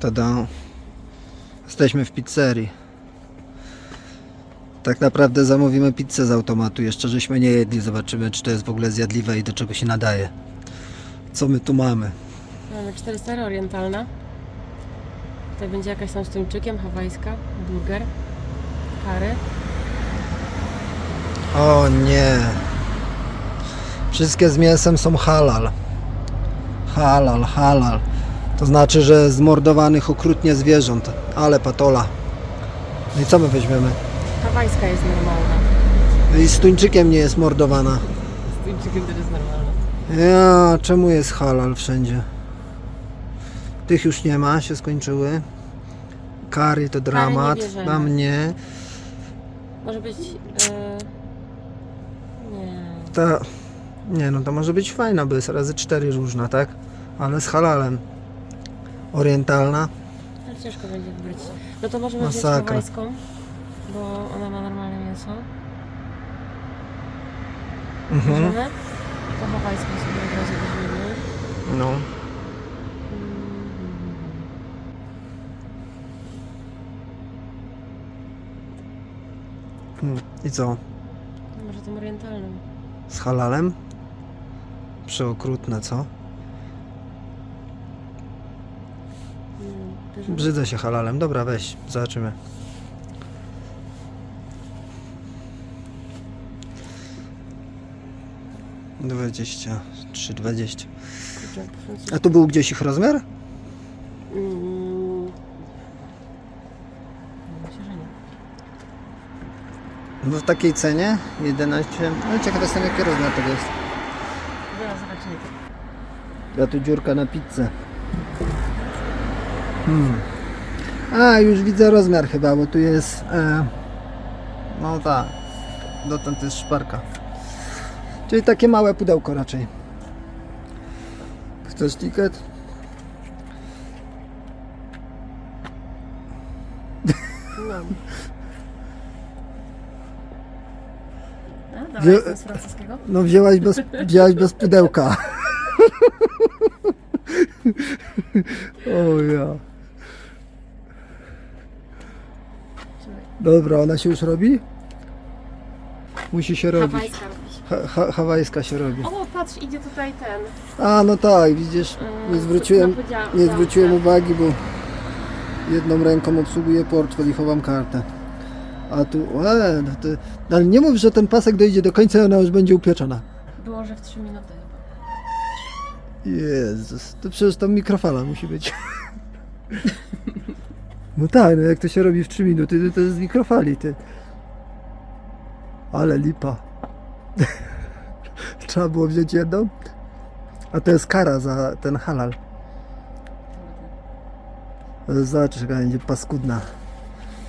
Tada. Jesteśmy w pizzerii. Tak naprawdę zamówimy pizzę z automatu. Jeszcze żeśmy nie jedli. Zobaczymy, czy to jest w ogóle zjadliwe i do czego się nadaje. Co my tu mamy? Mamy cztery stary orientalna. Tutaj będzie jakaś tam z tuńczykiem, hawajska, burger, kary. O nie. Wszystkie z mięsem są halal. Halal, halal. To znaczy, że zmordowanych okrutnie zwierząt. Ale patola. No i co my weźmiemy? Hawajska jest normalna. I z tuńczykiem nie jest mordowana. Z tuńczykiem też jest normalna. Ja, czemu jest halal wszędzie? Tych już nie ma, się skończyły. Kary to dramat. bierzemy. Dla mnie. Może być... e, Nie. Ta. Nie no, to może być fajna, bo jest razy cztery różna, tak? Ale z halalem. Orientalna. Ale ciężko będzie wybrać. No to możemy wziąć Masakra. hawajską, bo ona ma normalne mięso. Mhm. To hawajską sobie od razu weźmiemy. No. Mm. Hmm. I co? Może tą orientalną. Z halalem? Przeokrutne, co? Nie wiem, bierzemy? Brzydzę się halalem. Dobra, weź, zobaczymy. Dwadzieścia, trzy, dwadzieścia. A tu był gdzieś ich rozmiar? Mm. Myślę, że nie. No w takiej cenie 11. No ciekaw jestem jaki rozmiar tego jest. Zaraz zobaczymy. Ja tu dziurka na pizzę. Hmm. A, już widzę rozmiar chyba, bo tu jest. E, no tak. Dotąd jest szparka. Czyli takie małe pudełko raczej. Chcesz ticket? No. No, Wzię- z francuskiego. No wzięłaś bez, wzięłaś bez pudełka. o ja. Dobra, ona się już robi? Musi się robić. Hawajska robić. Ha, ha, hawajska się robi. O, patrz, idzie tutaj ten. A, no tak, widzisz, Yy, nie zwróciłem, nie zwróciłem uwagi, bo jedną ręką obsługuję portfel i chowam kartę. A tu, e, no to, no ale nie mów, że ten pasek dojdzie do końca i ona już będzie upieczona. Było, że w 3 minuty chyba. Jezus, to przecież tam mikrofala musi być. No tak, no jak to się robi w 3 minuty, to, to jest z mikrofali, ty. Ale lipa. Trzeba było wziąć jedną. A to jest kara za ten halal. Zobacz, jaka będzie paskudna.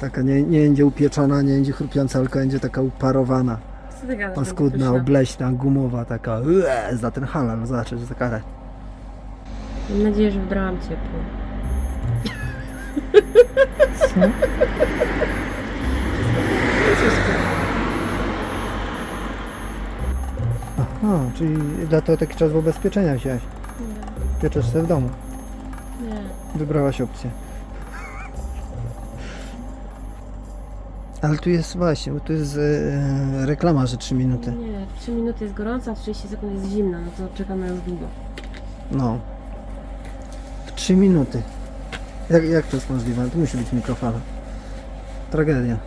Taka nie, nie będzie upieczona, nie będzie chrupiąca, tylko będzie taka uparowana. Co ty gadasz? Paskudna, obleśna, gumowa, taka ue, za ten halal. Zobacz, że za karę. Mam nadzieję, że wybrałam ciepło. Aha, czyli dlatego taki czas w ubezpieczenia wziąłeś. Pieczesz sobie w domu. Nie. Wybrałaś opcję. Ale tu jest właśnie, bo tu jest e, reklama, że 3 minuty. Nie, 3 minuty jest gorąca, 30 sekund jest zimna, no to czekamy już długo. No. W 3 minuty. Jak, jak to jest możliwe? Tu musi być mikrofala. Tragedia.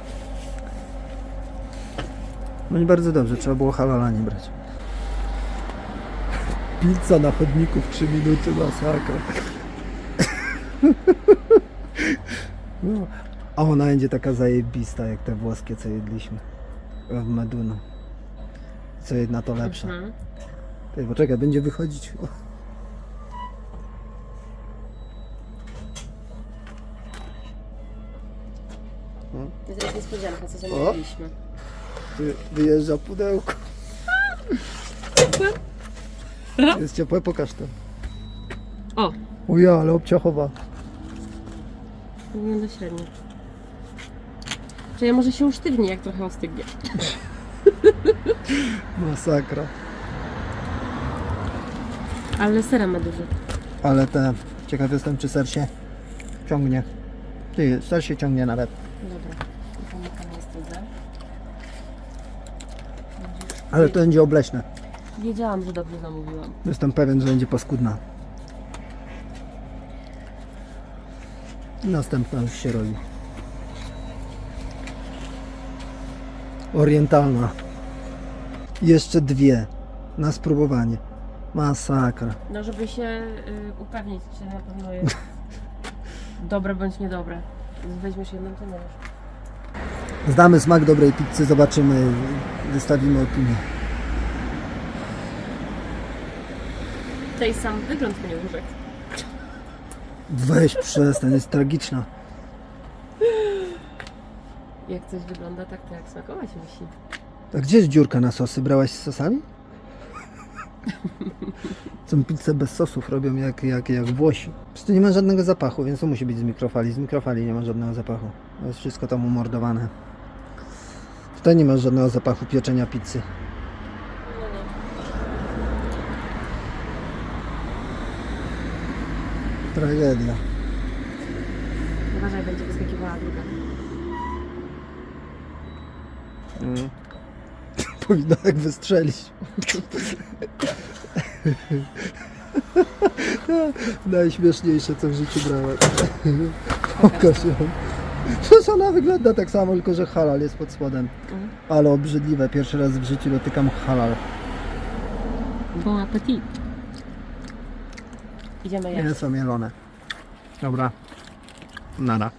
No i bardzo dobrze, trzeba było halala nie brać. Pizza na chodniku w 3 minuty, masakra. No, a ona będzie taka zajebista jak te włoskie, co jedliśmy w Meduno. Co jedna to lepsza. Mhm. Ty, poczekaj, będzie wychodzić. O. To jest niespodzianka, co zamówiliśmy. Wyjeżdża pudełko. Jest ciepłe, pokaż to. O, Uja, ale obciachowa. wygląda średnio. Czyli może się usztywni, jak trochę ostygnie. Masakra. Ale sera ma dużo. Ale te, ciekaw jestem czy ser się ciągnie. Ty, też się ciągnie nawet. Dobra. Pomyka. Ale to będzie obleśne. Wiedziałam, że dobrze zamówiłam. Jestem pewien, że będzie paskudna. Następna już się robi. Orientalna. Jeszcze dwie. Na spróbowanie. Masakra. No, żeby się y, upewnić, czy na pewno jest dobre bądź niedobre. Weźmiesz jedną, to możesz. Zdamy smak dobrej pizzy, zobaczymy, wystawimy opinię. Tej sam wygląd mnie urzekł. Weź przestań, jest tragiczna. Jak coś wygląda tak, to jak smakować musi. A gdzie jest dziurka na sosy? Brałaś z sosami? Tą pizzę bez sosów robią jak, jak, jak Włosi. Przecież tu nie ma żadnego zapachu, więc to musi być z mikrofali. Z mikrofali nie ma żadnego zapachu. To jest wszystko tam umordowane. Tutaj nie ma żadnego zapachu pieczenia pizzy. Tragedia. Uważaj, będzie wyskakiwała druga. Mm. Powinno jak wystrzelić. Najśmieszniejsze co w życiu brałem. Pokaż ją. Przecież ona wygląda tak samo, tylko że halal jest pod spodem. Mhm. Ale obrzydliwe. Pierwszy raz w życiu dotykam halal. Bon appetit. Idziemy jeść. Mięso mielone. Dobra. Nara.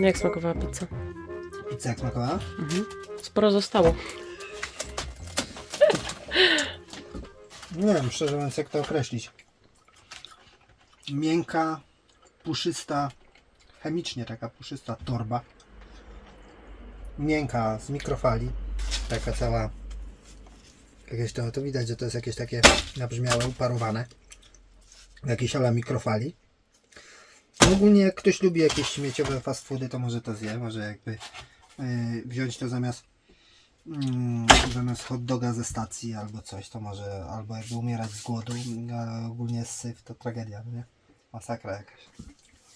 Jak smakowała pizza? Pizza jak smakowała? Sporo zostało. Nie wiem, szczerze mówiąc, jak to określić. Miękka, puszysta, chemicznie taka puszysta torba. Miękka z mikrofali. Taka cała. Jakieś to, to widać, że to jest jakieś takie nabrzmiałe, uparowane. Jakieś ala mikrofali. Ogólnie jak ktoś lubi jakieś śmieciowe fast foody, to może to zje. Może jakby yy, wziąć to zamiast mm, zamiast hot doga ze stacji albo coś, to może albo jakby umierać z głodu, ale ogólnie syf to tragedia, no nie? Masakra jakaś.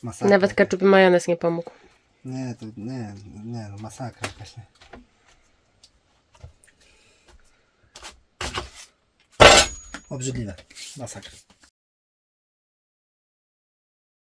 Masakra Nawet ketchup i majonez nie pomógł. Nie, to nie, nie, no masakra jakaś, nie? Obrzydliwe. Masakra.